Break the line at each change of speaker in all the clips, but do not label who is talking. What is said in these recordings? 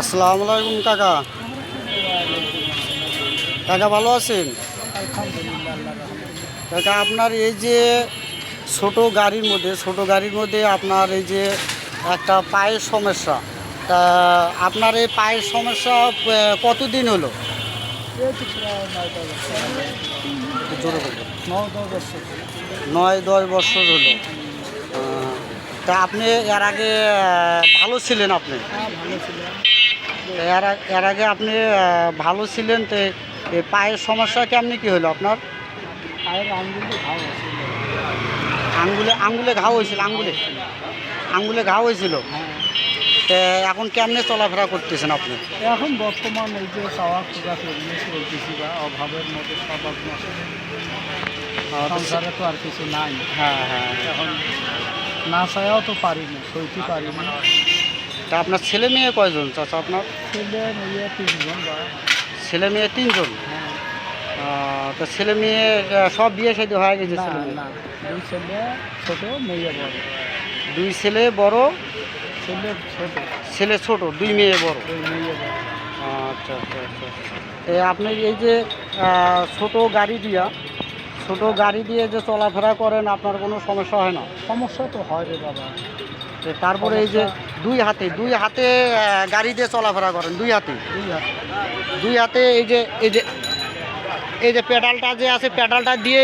আসসালামু আলাইকুম, কাকা। কাকা, ভালো আছেন? কাকা, আপনার এই যে ছোট গাড়ির মধ্যে, ছোট গাড়ির মধ্যে আপনার এই যে একটা পায়ের সমস্যা, তা আপনার এই পায়ের সমস্যা কতদিন হলো। নয়, দশ বছর হলো। তা আপনি এর আগে ভালো ছিলেন আপনি? এর এর আগে আপনি ভালো ছিলেন তো পায়ের সমস্যা কেমনি কি হলো আপনার? পায়ের আঙ্গুলে আঙ্গুলে ঘাও হয়েছিল আঙ্গুলে? আঙ্গুলে ঘাও হয়েছিল? এখন কেমনে চলাফেরা করতেছেন আপনি?
এখন বর্তমান এই যে চাওয়া খোঁজা চলতেছি বা অভাবের মধ্যে স্বভাব নষ্ট সংসারে তো আর কিছু নাই।
হ্যাঁ হ্যাঁ।
এখন না চাইও তো পারি না সইতে পারি না।
তা আপনার ছেলে মেয়ে কয়জন চাচা আপনার?
ছেলে মেয়ে তিনজন।
ছেলে মেয়ে তিনজন? তা ছেলে মেয়ে সব বিয়ে শাদী হয়ে গেছে ছেলে
না দুই ছেলে ছোট মেয়ে বড়।
দুই ছেলে বড়
ছেলে ছোট।
ছেলে ছোট দুই মেয়ে বড়? আচ্ছা আচ্ছা আচ্ছা এই আপনি এই যে ছোট গাড়ি দিয়া ছোট গাড়ি দিয়ে যে চলাফেরা করেন আপনার কোনো সমস্যা হয় না?
সমস্যা তো হয় রে বাবা।
তারপরে এই যে দুই হাতে দুই হাতে গাড়ি দিয়ে চলাফেরা করেন দুই হাতে?
দুই হাত।
এই যে এই যে এই যে পেডালটা যে আছে পেডালটা দিয়ে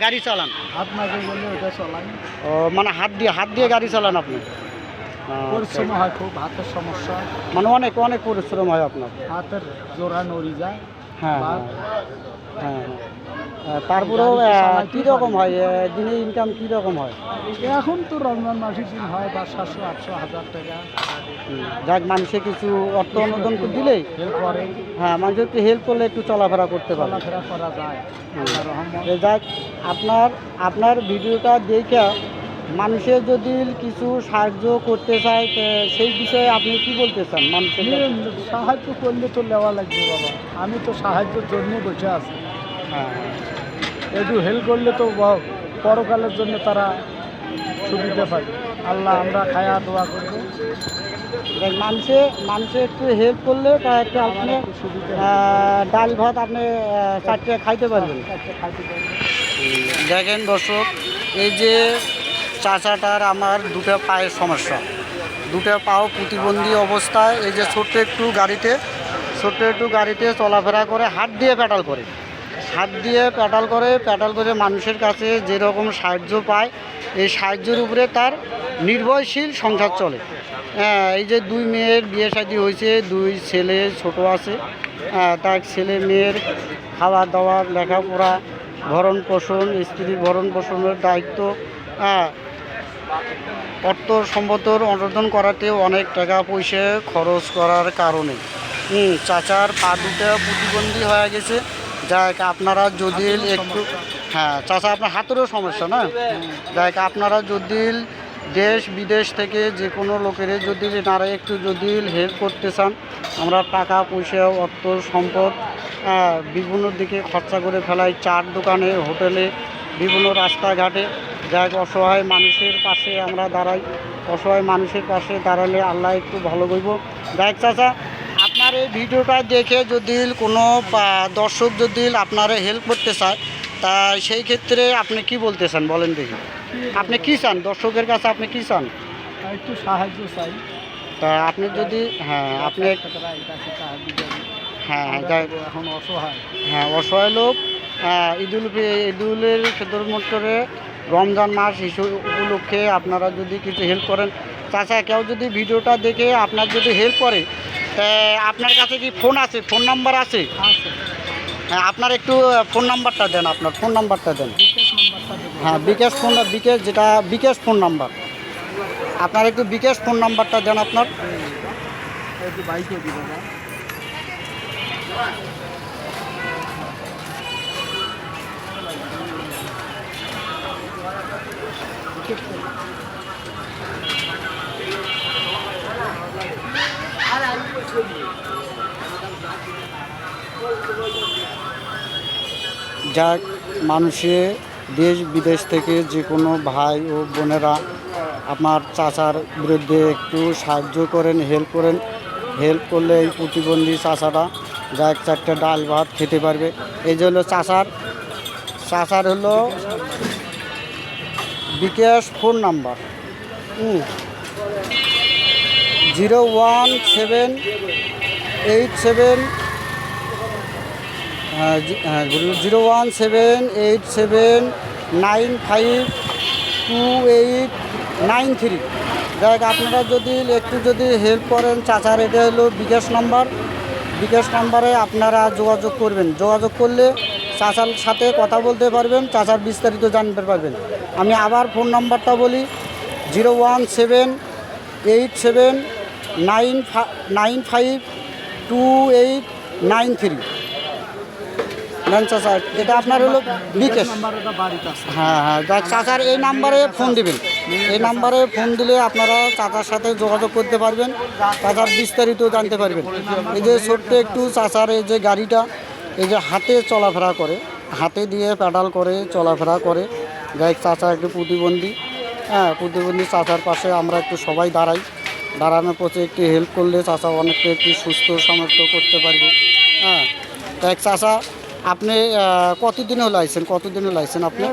গাড়ি চালান?
হাত মাঝে গেলে ওটা চলাই
ও, মানে হাত দিয়ে হাত দিয়ে গাড়ি চালান আপনি।
পরিশ্রম হয় খুব হাতের সমস্যা।
মানে অনেক অনেক পরিশ্রম হয় আপনার?
হাতের জোড়া নড়ি যায়
হ্যাঁ হ্যাঁ হ্যাঁ হ্যাঁ। তারপরেও
তো
কীরকম হয় দিনে ইনকাম কীরকম হয়?
এখন তো রমজান মাসের দিন হয় বা সাতশো আটশো হাজার টাকা।
যাক মানুষে কিছু অর্থ অনুদান করে দিলেই। হ্যাঁ মানুষ একটু হেল্প করলে একটু চলাফেরা করতে পারে।
চলাফেরা করা যায়।
যাক আপনার আপনার ভিডিওটা দেখে মানুষের যদি কিছু সাহায্য করতে চায় সেই বিষয়ে আপনি কি বলতে চান মানুষের
সাহায্য করলে তো নেওয়া লাগবে বাবা। আমি তো সাহায্যের জন্য বসে আছি। একটু হেল্প করলে তো পরকালের জন্য তারা সুবিধা পায়। আল্লাহ আমরা খায়া দোয়া করব।
দেখ, মানুষে মানুষে একটু হেল্প করলে তা একটু আপনি ডাল ভাত আপনি চারটে খাইতে পারবেন। দেখেন দর্শক এই যে চাচাটার আমার দুটো পায়ের সমস্যা। দুটো পাও প্রতিবন্ধী অবস্থায় এই যে ছোট্ট একটু গাড়িতে ছোট্ট একটু গাড়িতে চলাফেরা করে হাত দিয়ে পেডাল করে। হাত দিয়ে পেডাল করে পেডাল করে মানুষের কাছে যেরকম সাহায্য পায় এই সাহায্যের উপরে তার নির্ভরশীল সংসার চলে। হ্যাঁ এই যে দুই মেয়ের বিয়ে শাদী হয়েছে দুই ছেলে ছোট আছে হ্যাঁ, তার ছেলে মেয়ের খাওয়া দাওয়া লেখাপড়া ভরণ পোষণ স্ত্রীর ভরণ পোষণের দায়িত্ব হ্যাঁ অর্থ সম্পদর অর্জন করাতেও অনেক টাকা পয়সা খরচ করার কারণে। চাচার পা দুটা প্রতিবন্ধী হয়ে গেছে। যাক আপনারা যদি একটু হ্যাঁ চাচা আপনার হাতেরও সমস্যা না? যাক আপনারা যদি দেশ বিদেশ থেকে যে কোনো লোকের যদি তারা একটু যদি হেল্প করতে চান আমরা টাকা পয়সা অর্থ সম্পদ বিভিন্ন দিকে খরচা করে ফেলাই চার দোকানে হোটেলে বিভিন্ন রাস্তাঘাটে যাক অসহায় মানুষের পাশে আমরা দাঁড়াই অসহায় মানুষের পাশে দাঁড়ালে আল্লাহ একটু ভালো করব। যাক চাচা আপনার এই ভিডিওটা দেখে যদি কোনো দর্শক যদি আপনার হেল্প করতে চায় তা সেই ক্ষেত্রে আপনি কি বলতে চান বলেন দেখি। আপনি কি চান? দর্শকের কাছে আপনি কি চান?
একটু সাহায্য চাই।
তা আপনি যদি হ্যাঁ আপনি। হ্যাঁ যাই।
এখন অসহায়।
হ্যাঁ অসহায় লোক ঈদুল ঈদুলের খেদমত করে রমজান মাস হিসু উপলক্ষে আপনারা যদি কিছু হেল্প করেন। চাচা কেউ যদি ভিডিওটা দেখে আপনার যদি হেল্প করে আপনার কাছে কি ফোন আছে? ফোন নাম্বার আছে? হ্যাঁ আপনার একটু ফোন নাম্বারটা দেন আপনার ফোন নাম্বারটা দেন। হ্যাঁ বিকাশ ফোন বিকাশ যেটা বিকাশ ফোন নাম্বার। আপনার একটু বিকাশ ফোন নাম্বারটা দেন আপনার।
বাইকে
যাক মানুষে দেশ বিদেশ থেকে যে কোনো ভাই ও বোনেরা আপনার চাচার বিরুদ্ধে একটু সাহায্য করেন হেল্প করেন। হেল্প করলে এই প্রতিবন্ধী চাষাটা যা এক চারটে ডাল ভাত খেতে পারবে। এই যে হলো চাষার চাষার হলো bKash phone number. Zero one seven eight seven zero one seven eight seven nine five two eight nine three. দেখ, আপনারা যদি একটু যদি হেল্প করেন, চাচার এটা হলো বিকাশ নাম্বার। বিকাশ নাম্বারে আপনারা যোগাযোগ করবেন। যোগাযোগ করলে চাচার সাথে কথা বলতে পারবেন, চাচার বিস্তারিত জানতে পারবেন। আমি আবার ফোন নাম্বারটা বলি, zero one seven eight seven nine ফা nine five two eight nine three. এটা আপনার হলো হ্যাঁ হ্যাঁ। এই নাম্বারে ফোন দিবেন। এই নাম্বারে ফোন দিলে আপনারা সাথে যোগাযোগ করতে পারবেন। জানতে পারবেন। এই যে ছোট্ট একটু চাচার এই যে গাড়িটা, এই যে হাতে চলাফেরা করে, হাতে দিয়ে প্যাডাল করে, চলাফেরা করে। দেখ চাচা একটু প্রতিবন্ধী। হ্যাঁ প্রতিবন্ধী চাচার পাশে আমরা একটু সবাই দাঁড়াই। দাঁড়ানোর পথে একটু হেল্প করলে চাচা অনেকটা একটু সুস্থ সমর্থ করতে পারবে। হ্যাঁ। দেখ চাচা আপনি কতদিন হলো আইছেন কতদিন হলো আইছেন আপনি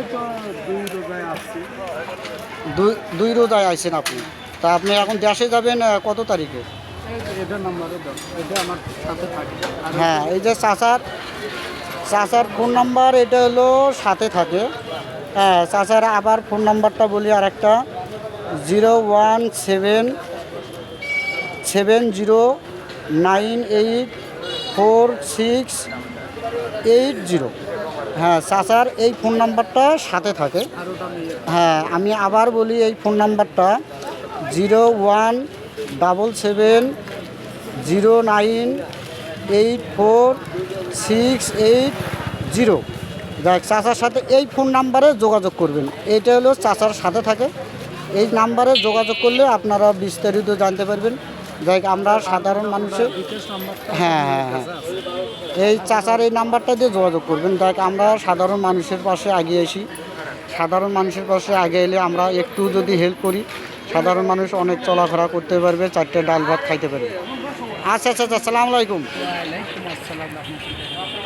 দুই
দুই রোজায় আইছেন আপনি। তা আপনি এখন দেশে যাবেন কত তারিখে? হ্যাঁ এই যে চাচার চাচার ফোন নাম্বার এটা হলো সাথে থাকে। হ্যাঁ চাচার আবার ফোন নাম্বারটা বলি আর একটা zero one seven seven zero nine eight four six eight zero. হ্যাঁ চাচার এই ফোন নাম্বারটা সাথে থাকে। হ্যাঁ আমি আবার বলি এই ফোন নাম্বারটা zero one double seven zero nine eight four six eight zero. দেখ, চাচার সাথে এই ফোন নাম্বারে যোগাযোগ করবেন। এইটা হলো চাচার সাথে থাকে। এই নাম্বারে যোগাযোগ করলে আপনারা বিস্তারিত জানতে পারবেন। দেখ, আমরা সাধারণ মানুষের হ্যাঁ হ্যাঁ হ্যাঁ। এই চাচার এই নাম্বারটা দিয়ে যোগাযোগ করবেন। দেখ, আমরা সাধারণ মানুষের পাশে এগিয়ে আসি। সাধারণ মানুষের পাশে আগে এলে আমরা একটু যদি হেল্প করি, সাধারণ মানুষ অনেক চলাফেরা করতে পারবে, চারটে ডাল ভাত খাইতে পারবে। আচ্ছা আচ্ছা আচ্ছা সালাম আলাইকুম।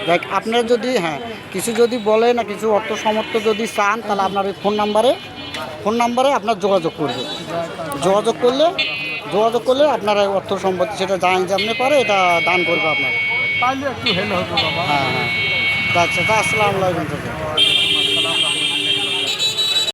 দেখ, আপনার যদি হ্যাঁ কিছু যদি বলে না কিছু অর্থ সমর্থ যদি চান, তাহলে আপনার এই ফোন নাম্বারে ফোন নাম্বারে আপনার যোগাযোগ করবে। যোগাযোগ করলে যোগাযোগ করলে আপনার অর্থ সম্পত্তি সেটা জানেন জানতে পারে এটা দান করবে আপনার।
তাহলে একটু হেল্প হবে বাবা।
হ্যাঁ হ্যাঁ। আচ্ছা আসসালামু আলাইকুম